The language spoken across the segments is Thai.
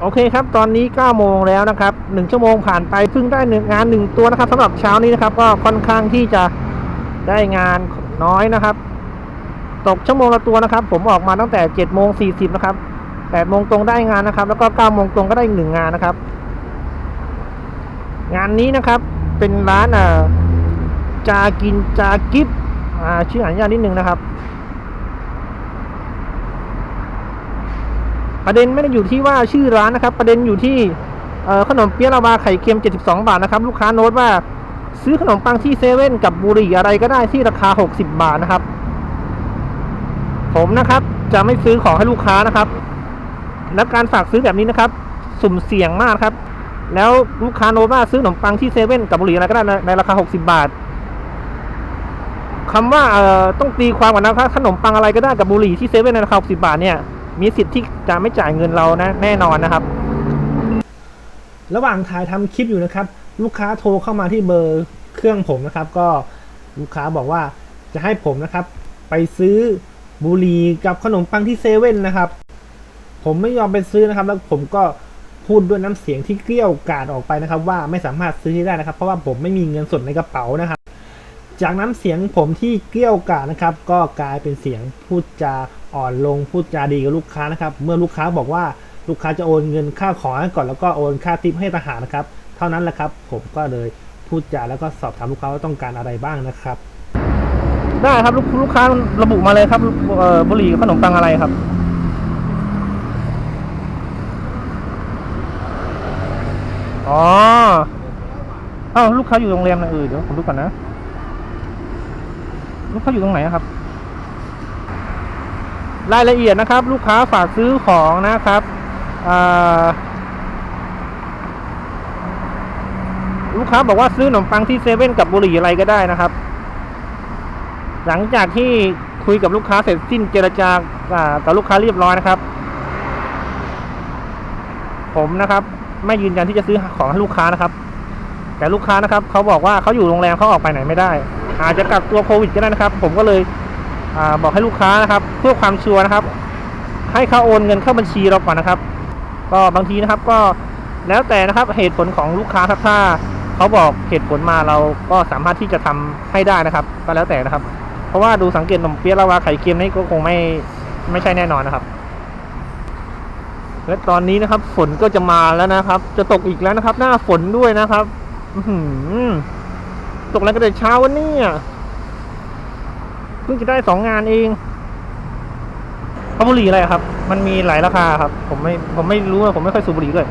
โอเคครับ ตอนนี้9โมงแล้วนะครับ1ชั่วโมงผ่านไปเพิ่งได้หนึ่งงานหนึ่งตัวนะครับสำหรับเช้านี้นะครับ ก็ค่อนข้างที่จะได้งานน้อยนะครับ ตกชั่วโมงละตัวนะครับ ผมออกมาตั้งแต่7โมง40นะครับ8โมงตรงได้งานนะครับ แล้วก็9โมงตรงก็ได้อีกหนึ่งงานนะครับ งานนี้นะครับเป็นร้านอ่าจากินจากิฟอ่าชื่ออ่านยากนิดนึงนะครับ ประเด็นไม่ได้อยู่ที่ว่าชื่อร้านนะครับ ประเด็นอยู่ที่ขนมเปี๊ยะลาวาไข่เค็ม 72 บาทนะครับ ลูกค้าโน้ตว่าซื้อขนมปังที่เซเว่นกับบุหรี่อะไรก็ได้ที่ราคา 60 บาทนะครับ ผมนะครับจะไม่ซื้อของให้ลูกค้านะครับ และการฝากซื้อแบบนี้นะครับ สุ่มเสี่ยงมากครับ แล้วลูกค้าโน้ตว่าซื้อขนมปังที่เซเว่นกับบุหรี่อะไรก็ได้ในราคา 60 บาทคำว่าเอ่อต้องตีความก่อนนะครับขนมปังอะไรก็ได้กับบุหรี่ที่เซเว่นในราคา60บาทเนี่ย มีสิทธิ์ที่จะไม่จ่ายเงินเรานะแน่นอนนะครับ ระหว่างถ่ายทำคลิปอยู่นะครับ ลูกค้าโทรเข้ามาที่เบอร์เครื่องผมนะครับ ก็ลูกค้าบอกว่าจะให้ผมนะครับ ไปซื้อบุหรี่กับขนมปังที่เซเว่นนะครับ ผมไม่ยอมไปซื้อนะครับ แล้วผมก็พูดด้วยน้ำเสียงที่เกลี้ยวกราดออกไปนะครับ ว่าไม่สามารถซื้อได้นะครับ เพราะว่าผมไม่มีเงินสดในกระเป๋านะครับ จากน้ำเสียงผมที่เกลี้ยวกาดนะครับ ก็กลายเป็นเสียงพูดจาอ่อนลงพูดจาดีกับลูกค้านะครับ เมื่อลูกค้าบอกว่าลูกค้าจะโอนเงินค่าของให้ก่อนแล้วก็โอนค่าทิปให้ทหารนะครับ เท่านั้นแหละครับ ผมก็เลยพูดจาแล้วก็สอบถามลูกค้าว่าต้องการอะไรบ้างนะครับ ได้ครับลูกลูกค้าระบุมาเลยครับบุหรี่ขนมปังอะไรครับอ๋ออ้าลูกค้าอยู่โรงแรมนะเออเดี๋ยวผมดูก่อนนะ ลูกค้าอยู่ตรงไหนครับ รายละเอียดนะครับ ลูกค้าฝากซื้อของนะครับลูกค้าบอกว่าซื้อขนมปังที่เซเว่นกับบุหรี่อะไรก็ได้นะครับ หลังจากที่คุยกับลูกค้าเสร็จสิ้นเจรจาอ่ากับลูกค้าเรียบร้อยนะครับ ผมนะครับ ไม่ยืนยันที่จะซื้อของให้ลูกค้านะครับ แต่ลูกค้านะครับเขาบอกว่าเขาอยู่โรงแรมเขาออกไปไหนไม่ได้ อาจจะกักตัวโควิดก็ได้นะครับ ผมก็เลยอบอกให้ลูกค้านะครับ เพื่อความชัวร์นะครับ ให้เขาโอนเงินเข้าบัญชีเราก่อนนะครับ ก็บางทีนะครับก็แล้วแต่นะครับเหตุผลของลูกค้าครับถ้าเขาบอกเหตุผลมาเราก็สามารถที่จะทำให้ได้นะครับ ก็แล้วแต่นะครับ เพราะว่าดูสังเกตขนมเปี๊ยะลาวาไข่เค็มนี่ก็คงไม่ไม่ใช่แน่นอนนะครับ และตอนนี้นะครับ ฝนก็จะมาแล้วนะครับ จะตกอีกแล้วนะครับ หน้าฝนด้วยนะครับ อื ตกแล้วก็แต่เช้าวันนี้อะเพิ่งจะได้สองงานเองเอาบุหรี่อะไรครับ มันมีหลายราคาครับ ผมไม่ผมไม่รู้อะผมไม่ค่อยสูบบุหรี่ด้วย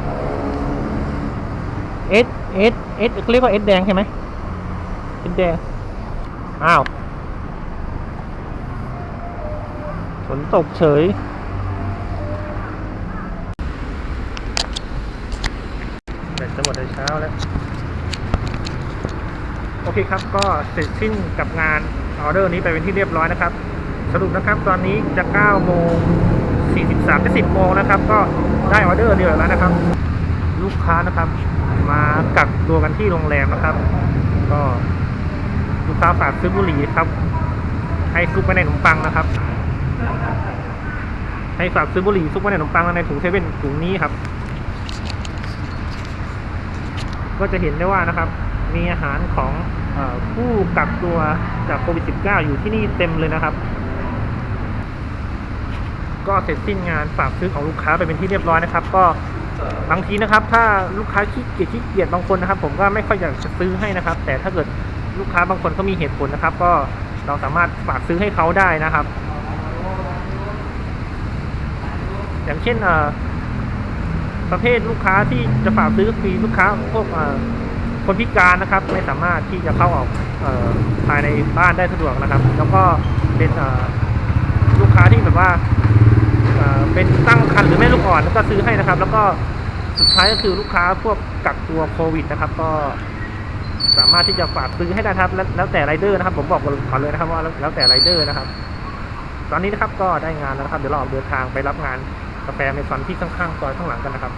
เอสเอสเอสเรียกว่าเอสแดงใช่ไหมเอสแดงอ้าวฝนตกเฉย แบตจะหมดในเช้าแล้ว โอเคครับก็เสร็จสิ้นกับงานออเดอร์นี้ไปเป็นที่เรียบร้อยนะครับ สรุปนะครับตอนนี้จะ9โมง43จะ10โมงนะครับ ก็ได้ออเดอร์เดียวแล้วนะครับ ลูกค้านะครับมากักตัวกันที่โรงแรมนะครับ ก็ลูกค้าฝากซื้อบุหรี่ครับ ให้ซุกไว้ในขนมปังนะครับ ให้ฝากซื้อบุหรี่ซุกไว้ในขนมปังในถุงเซเว่นถุงนี้ครับ ก็จะเห็นได้ว่านะครับ มีอาหารของอผู้กักตัวจากโควิด -19 อยู่ที่นี่เต็มเลยนะครับ ก็เสร็จสิ้นงานฝากซื้อของลูกค้าไปเป็นที่เรียบร้อยนะครับ ก็บางทีนะครับ ถ้าลูกค้าขี้เกียจขี้เกียจบางคนนะครับ ผมก็ไม่ค่อยอยากจะซื้อให้นะครับ แต่ถ้าเกิดลูกค้าบางคนเขามีเหตุผลนะครับ ก็เราสามารถฝากซื้อให้เขาได้นะครับ อย่างเช่นประเภทลูกค้าที่จะฝากซื้อฟรีลูกค้าพวกอ คนพิการนะครับไม่สามารถที่จะเข้าออกออภายในบ้านได้สะดวกนะครับ แล้วก็เป็นลูกค้าที่แบบว่าเเป็นตั้งครรภ์หรือแม่ลูกอ่อนแล้วก็ซื้อให้นะครับ แล้วก็สุดท้ายก็คือลูกค้าพวกกักตัวโควิดนะครับ ก็สามารถที่จะฝากซื้อให้ได้ครับ แล้วแต่ไรเดอร์นะครับ ผมบอกก่อนเลยนะครับว่าแล้วแต่ไรเดอร์นะครับ ตอนนี้นะครับก็ได้งานแล้วนะครับ เดี๋ยวเราออกเดินทางไปรับงานกาแฟเมซอนที่ข้างๆซอยข้างหลังกันนะครับ